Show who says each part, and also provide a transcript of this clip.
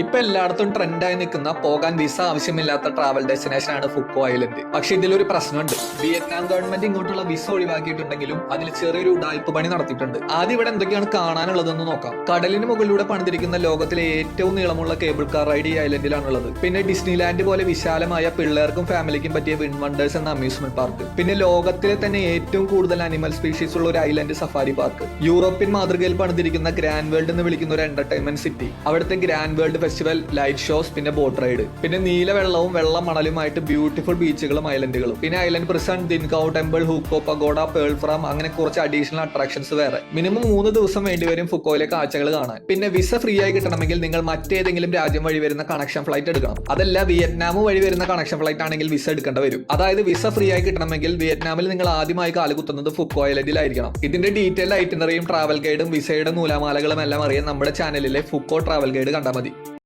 Speaker 1: ഇപ്പൊ എല്ലായിടത്തും ട്രെൻഡായി നിൽക്കുന്ന പോകാൻ വിസ ആവശ്യമില്ലാത്ത ട്രാവൽ ഡെസ്റ്റിനേഷൻ ആണ് ഫുക്കോ ഐലൻഡ് പക്ഷെ ഇതിലൊരു പ്രശ്നമുണ്ട്. വിയറ്റ്നാം ഗവൺമെന്റ് ഇങ്ങോട്ടുള്ള വിസ ഒഴിവാക്കിയിട്ടുണ്ടെങ്കിലും അതിൽ ചെറിയൊരു ഉടായ്പ പണി നടത്തിയിട്ടുണ്ട്. ആദ്യം ഇവിടെ എന്തൊക്കെയാണ് കാണാനുള്ളതെന്ന് നോക്കാം. കടലിന് മുകളിലൂടെ പണിതിരിക്കുന്ന ലോകത്തിലെ ഏറ്റവും നീളമുള്ള കേബിൾ കാർ റൈഡ് ഈ ഐലൻഡിലാണുള്ളത് പിന്നെ ഡിസ്നിലാൻഡ് പോലെ വിശാലമായ പിള്ളേർക്കും ഫാമിലിക്കും പറ്റിയ വിൻ വണ്ടേഴ്സ് എന്ന അമ്യൂസ്മെന്റ് പാർക്ക് പിന്നെ ലോകത്തിലെ തന്നെ ഏറ്റവും കൂടുതൽ അനിമൽ സ്പീഷീസ് ഉള്ള ഒരു ഐലൻഡ് സഫാരി പാർക്ക് യൂറോപ്യൻ മാതൃകയിൽ പണിതിരിക്കുന്ന ഗ്രാൻഡ് വേൾഡ് എന്ന് വിളിക്കുന്ന ഒരു എന്റർടൈൻമെന്റ് സിറ്റി അവിടുത്തെ grand world festival light shows പിന്നെ ബോട്ട് റൈഡ് പിന്നെ നീല വെള്ളവും വെള്ള മണലുമായിട്ട് ബ്യൂട്ടിഫുൾ ബീച്ചുകളും ഐലൻഡുകളും പിന്നെ island prison Dinh Cau temple Ho Quoc pagoda pearl farm അങ്ങനെ കുറച്ച് അഡീഷണൽ അട്രാക്ഷൻസ് വേറെ. മിനിമം മൂന്ന് ദിവസം വേണ്ടിവരും ഫുക്കോയിലെ കാഴ്ചകൾ കാണാൻ. പിന്നെ വിസ ഫ്രീ ആയി കിട്ടണമെങ്കിൽ നിങ്ങൾ മറ്റേതെങ്കിലും രാജ്യം വഴി വരുന്ന കണക്ഷൻ ഫ്ലൈറ്റ് എടുക്കണം. അതല്ല വിയറ്റ്നാം വഴി വരുന്ന കണക്ഷൻ ഫ്ലൈറ്റ് ആണെങ്കിൽ വിസ എടുക്കേണ്ട വരും. അതായത് വിസ ഫ്രീ ആയി കിട്ടണമെങ്കിൽ വിയറ്റ്നാമിൽ നിങ്ങൾ ആദ്യമായി കാലുകുത്തുന്നത് ഫുക്കോ ഐലൻഡിലായിരിക്കണം ഇതിന്റെ ഡീറ്റെയിൽ ഐറ്റിനറിയും ട്രാവൽ ഗൈഡും വിസയുടെ നൂലാമാലകളും എല്ലാം അറിയാൻ നമ്മുടെ ചാനലിലെ ഫുക്കോ ട്രാവൽ ഗൈഡ് കണ്ടാൽ മതി.